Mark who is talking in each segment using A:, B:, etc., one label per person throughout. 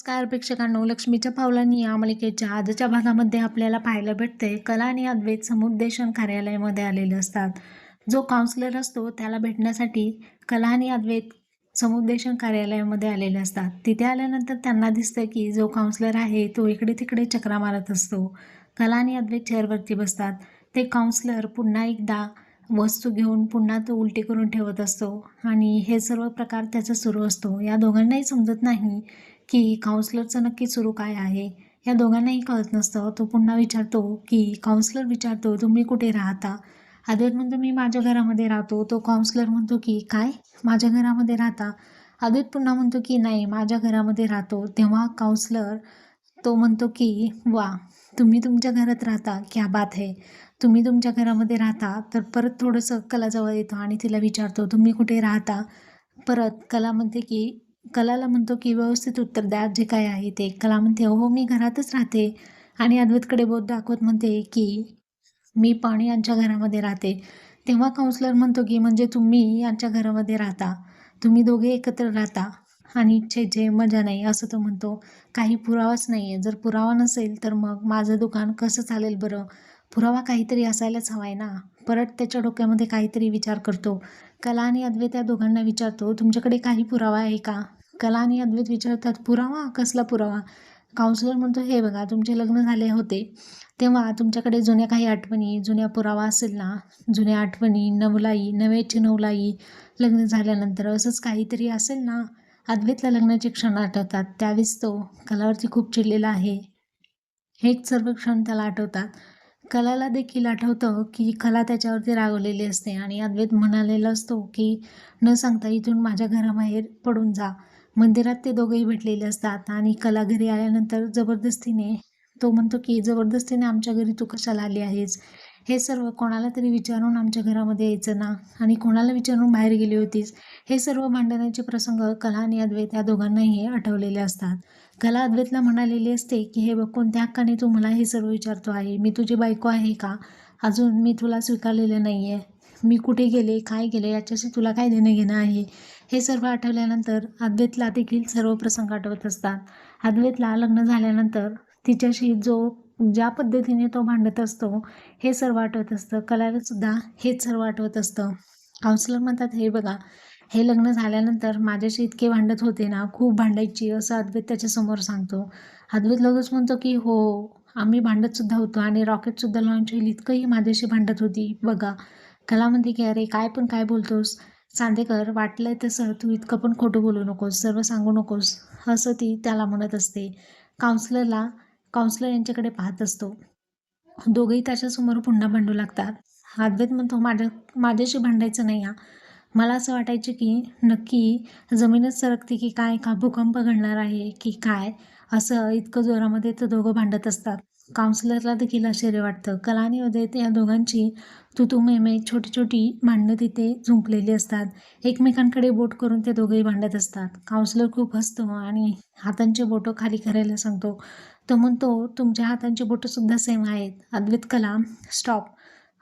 A: नमस्कार प्रेक्षकांनो लक्ष्मीच्या पावलांनी या मालिकेच्या आजच्या भागामध्ये आपल्याला पाहायला भेटते कला आणि अद्वैत समुपदेशन कार्यालयामध्ये आलेले असतात. जो काउन्सिलर असतो त्याला भेटण्यासाठी कला आणि अद्वैत समुपदेशन कार्यालयामध्ये आलेले असतात. तिथे आल्यानंतर त्यांना दिसतं की जो काउन्सिलर आहे तो इकडे तिकडे चक्रा मारत असतो. कला आणि अद्वैत चेअरवरती बसतात. ते काउन्सिलर पुन्हा एकदा वस्तू घेऊन पुन्हा तो उलटी करून ठेवत असतो. आणि हे सर्व प्रकार त्याचा सुरू असतो. या दोघांनाही समजत नाही की काउन्सलरचं नक्की सुरू काय आहे. या दोघांनाही कळत नसतं. तो पुन्हा विचारतो की काउन्सलर विचारतो तुम्ही कुठे राहता? अद्वैत म्हणतो मी माझ्या घरामध्ये राहतो. तो काउन्सलर म्हणतो की काय? माझ्या घरामध्ये राहता? अद्वैत पुन्हा म्हणतो की नाही माझ्या घरामध्ये राहतो. तेव्हा काउन्सलर तो म्हणतो की वा तुम्ही तुमच्या घरात राहता क्या बात है. तुम्ही तुमच्या घरामध्ये राहता तर परत थोडंसं कलाजवळ येतो आणि तिला विचारतो तुम्ही कुठे राहता? परत कला म्हणते की कलाला म्हणतो की व्यवस्थित उत्तर द्या जे काय आहे ते. कला म्हणते हो, हो मी घरातच राहते. आणि अद्वैतकडे बोध दाखवत म्हणते की मी पण यांच्या घरामध्ये राहते. तेव्हा काउन्सलर म्हणतो की म्हणजे तुम्ही यांच्या घरामध्ये राहता. तुम्ही दोघे एकत्र राहता. आणि छे छे मजा नाही असं तो म्हणतो. काही पुरावाच नाही आहे जर पुरावा नसेल तर मग माझं दुकान कसं चालेल बरं? पुरावा काहीतरी असायलाच हवा आहे ना? परत त्याच्या डोक्यामध्ये काहीतरी विचार करतो. कला आणि अद्वैत या दोघांना विचारतो तुमच्याकडे काही पुरावा आहे का? कला आणि अद्वैत विचारतात पुरावा? कसला पुरावा? काउन्सिलर म्हणतो हे बघा तुमचे लग्न झाले होते. तेव्हा तुमच्याकडे जुन्या काही आठवणी जुन्या पुरावा असेल ना? जुन्या आठवणी नवलाई नव्याची नवलाई लग्न झाल्यानंतर असंच काहीतरी असेल ना? अद्वैतला लग्नाचे क्षण आठवतात. त्यावेळेस तो कलावरती खूप चिडलेला आहे. हेच सर्व क्षण त्याला आठवतात. कलाला देखील आठवतं की कला त्याच्यावरती रागवलेली असते आणि अद्वैत म्हणालेला असतो की न सांगता इथून माझ्या घराबाहेर पडून जा. मंदिरात ते दोघेही भेटलेले असतात आणि कला घरी आल्यानंतर जबरदस्तीने तो म्हणतो की जबरदस्तीने आमच्या घरी तू कशाला आली आहेस? हे सर्व कोणाला तरी विचारून आमच्या घरामध्ये यायचं ना? आणि कोणाला विचारून बाहेर गेली होतीस? हे सर्व मांडण्याचे प्रसंग कला आणि अद्वैत या दोघांनाही आठवलेले असतात. कला अद्वैतला म्हणालेली असते की हे बघ कोणत्या हक्काने तू मला हे सर्व विचारतो आहे? मी तुझी बायको आहे का? अजून मी तुला स्वीकारलेलं नाही आहे मी कुठे गेले? काय गेले? याच्याशी तुला काय देणं घेणं आहे? हे सर्व आठवल्यानंतर अद्वैतला देखील सर्व प्रसंग आठवत असतात. अद्वैतला लग्न झाल्यानंतर तिच्याशी जो ज्या पद्धतीने तो भांडत असतो हे सर्व आठवत असतं. कलालासुद्धा हेच सर्व आठवत असतं. काउन्सिलर म्हणतात हे बघा हे लग्न झाल्यानंतर माझ्याशी इतके भांडत होते ना खूप भांडायची असं अद्वैत त्याच्यासमोर सांगतो. अद्वैत लगेच म्हणतो की हो आम्ही भांडतसुद्धा होतो आणि रॉकेटसुद्धा लॉन्च होईल. इतकंही माझ्याशी भांडत होती. बघा. कला म्हणते की अरे काय पण काय बोलतोस? चांदेकर वाटलंय तसं तू इतकं पण खोटं बोलू नकोस सर्व सांगू नकोस. असं ती त्याला म्हणत असते. काउन्सिलरला काउन्सलर यांच्याकडे पाहत असतो. दोघेही त्याच्यासमोर पुन्हा भांडू लागतात. अद्वैत म्हणतो माझ्या माझ्याशी भांडायचं नाही हा. मला असं वाटायचं की नक्की जमीनच सरकते की काय का भूकंप घडणार आहे की काय? असं इतकं जोरामध्ये तर दोघं भांडत असतात. काउन्सिलरला देखील आश्चर्य वाटतं. कला आणि उदयत या दोघांची तू तू मेमे छोटी छोटी भांडणं तिथे झुंपलेली असतात. एकमेकांकडे बोट करून ते दोघंही भांडत असतात. काउन्सिलर खूप हसतो आणि हातांचे बोटं खाली करायला सांगतो. तो म्हणतो तुमच्या हातांची बोटंसुद्धा सेम आहेत. अद्वैत कला स्टॉप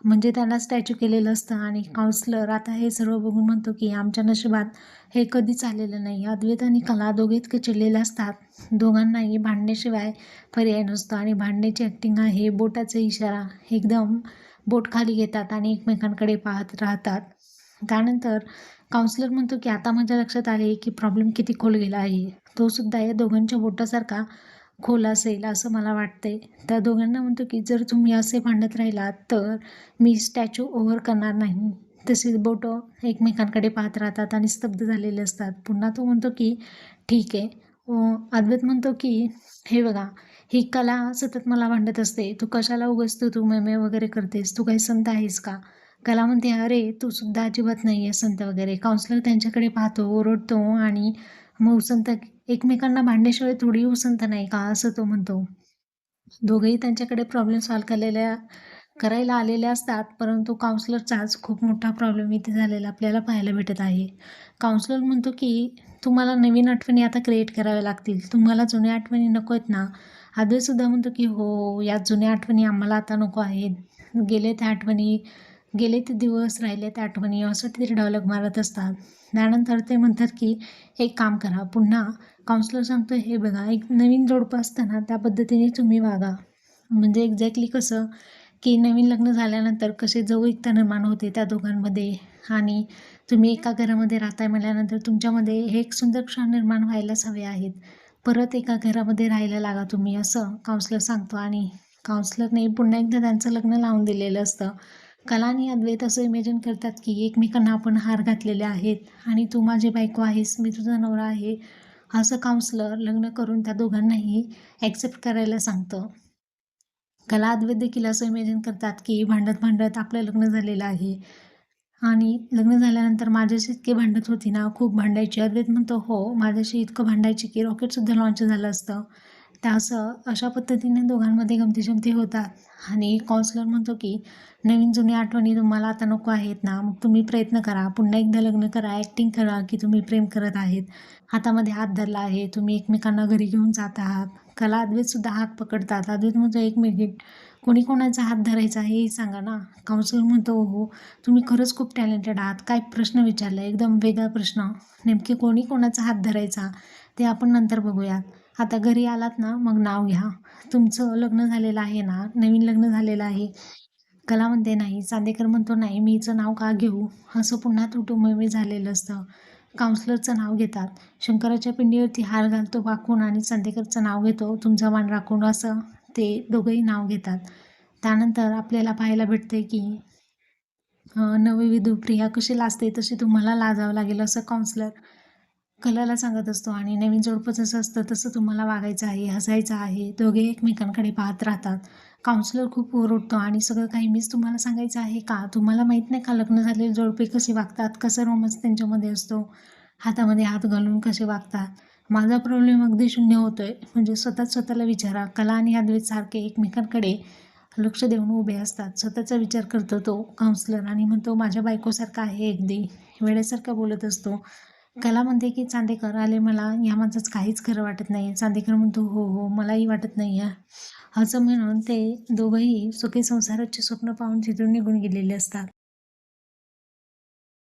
A: म्हणजे त्यांना स्टॅच्यू केलेलं असतं आणि काउन्सलर आता हे सर्व बघून म्हणतो की आमच्या नशिबात हे कधीच आलेलं नाही. अद्वैत आणि कला दोघे इतके चिडलेले असतात. दोघांनाही भांडण्याशिवाय पर्याय नसतो आणि भांडण्याची ॲक्टिंग आहे बोटाचा इशारा. एकदम बोट खाली घेतात आणि एकमेकांकडे पाहत राहतात. त्यानंतर काउन्सिलर म्हणतो की आता माझ्या लक्षात आले की प्रॉब्लेम किती खोल गेला आहे. तो सुद्धा या दोघांच्या बोटासारखा खोल असेल असं मला वाटतंय. त्या दोघांना म्हणतो की जर तुम्ही असे भांडत राहिलात तर मी स्टॅच्यू ओव्हर करणार नाही. तसेच बोटं एकमेकांकडे पाहत राहतात आणि स्तब्ध झालेले असतात. पुन्हा तो म्हणतो की ठीक आहे. अद्वैत म्हणतो की हे बघा ही कला सतत मला भांडत असते. तू कशाला उगस तू तू मेमे वगैरे करतेस? तू काही संत आहेस का? कला म्हणते अरे तू सुद्धा अजिबात नाही आहे संत वगैरे. काउन्सिलर त्यांच्याकडे पाहतो ओरडतो आणि मग संत एकमेकांना भांडण्याशिवाय थोडी उसंत नाही का असं तो म्हणतो. दोघेही त्यांच्याकडे प्रॉब्लेम सॉल्व केलेल्या करायला आलेल्या असतात परंतु काउन्सिलरचाच खूप मोठा प्रॉब्लेम इथे झालेला आपल्याला पाहायला भेटत आहे. काउन्सिलर म्हणतो की तुम्हाला नवीन आठवणी आता क्रिएट कराव्या लागतील. तुम्हाला जुन्या आठवणी नको आहेत ना? आदवेसुद्धा म्हणतो की हो या जुन्या आठवणी आम्हाला आता नको आहेत. गेले त्या आठवणी गेले ते दिवस राहिले त्या आठवणी असं तिथे डायलॉग मारत असतात. त्यानंतर ते म्हणतात की एक काम करा पुन्हा काउन्सलर सांगतो हे बघा एक नवीन जोडपं असताना त्या पद्धतीने तुम्ही वागा. म्हणजे एक्झॅक्टली कसं की नवीन लग्न झाल्यानंतर कसे जवळिकता निर्माण होते त्या दोघांमध्ये. आणि तुम्ही एका घरामध्ये राहताय म्हणल्यानंतर तुमच्यामध्ये हे एक सुंदर क्षण निर्माण व्हायलाच हवे आहेत. परत एका घरामध्ये राहायला लागा तुम्ही असं काउन्सलर सांगतो. आणि काउन्सलरने पुन्हा एकदा त्यांचं लग्न लावून दिलेलं असतं. कला आणि अद्वैत असं इमॅजिन करतात की एकमेकांना आपण हार घातलेले आहेत आणि तू माझी बायको आहेस मी तुझा नवरा आहे असं काउन्सलर लग्न करून त्या दोघांनाही ॲक्सेप्ट करायला सांगतं. कला अद्वैत देखील असं इमॅजिन करतात की भांडत भांडत आपलं लग्न झालेलं आहे. आणि लग्न झाल्यानंतर माझ्याशी इतके भांडत होती ना खूप भांडायची. अद्वैत म्हणतो हो माझ्याशी इतकं भांडायची की रॉकेटसुद्धा लॉन्च झालं असतं. त्या असं अशा पद्धतीने दोघांमध्ये गमती जमती होतात. आणि काउन्सलर म्हणतो की नवीन जुनी आठवणी तुम्हाला आता नको आहेत ना. मग तुम्ही प्रयत्न करा. पुन्हा एकदा लग्न करा. ॲक्टिंग करा की तुम्ही प्रेम करत आहेत. हातामध्ये हात धरला आहे. तुम्ही एकमेकांना घरी घेऊन जात आहात. कला अद्वैतसुद्धा हात पकडतात. अद्वैत म्हणतो एक. मिनिट कोणी कोणाचा हात धरायचा हेही सांगा ना. काउन्सिलर म्हणतो हो तुम्ही खरंच खूप टॅलेंटेड आहात. काय प्रश्न विचारला? एकदम वेगळा प्रश्न. नेमके कोणी कोणाचा हात धरायचा? ते आपण नंतर बघूयात. आता घरी आलात ना मग नाव घ्या. तुमचं लग्न झालेलं आहे ना नवीन लग्न झालेलं आहे. कला म्हणते नाही चांदेकर म्हणतो नाही मी हिचं नाव का घेऊ? असं पुन्हा तुटुंबी झालेलं असतं. काउन्सलरचं नाव घेतात. शंकराच्या पिंडीवरती हार घालतो वाकून आणि चांदेकरचं नाव घेतो. तुमचा मान राखून असं ते दोघंही नाव घेतात. त्यानंतर आपल्याला पाहायला भेटते की नवविधू प्रिया कशी लाजते तशी तुम्हाला लाजावं लागेल असं काउन्सलर कलाला सांगत असतो आणि नवीन जोडपं जसं असतं तसं तुम्हाला वागायचं आहे हसायचं आहे. दोघे एकमेकांकडे पाहत राहतात. काउन्सिलर खूप ओरडतो आणि सगळं काही मीच तुम्हाला सांगायचं आहे का? तुम्हाला माहीत नाही का लग्न झालेले जोडपे कसे वागतात? कसं रोमन्स त्यांच्यामध्ये असतो? हातामध्ये हात घालून कसे वागतात? माझा प्रॉब्लेम अगदी शून्य होतो आहे म्हणजे स्वतःच स्वतःला विचारा. कला आणि अद्वैत सारखे एकमेकांकडे लक्ष देऊन उभे असतात. स्वतःचा विचार करतो तो काउन्सलर आणि म्हणतो माझ्या बायकोसारखा आहे अगदी. वेळेसारखा बोलत असतो. कला म्हणते की चांदेकर आले मला या माझंच काहीच खरं वाटत नाही चांदेकर म्हणतो हो हो मलाही वाटत नाही या असं म्हणून ते दोघंही सुखी संसाराचे स्वप्न पाहून तिथून निघून गेलेले असतात.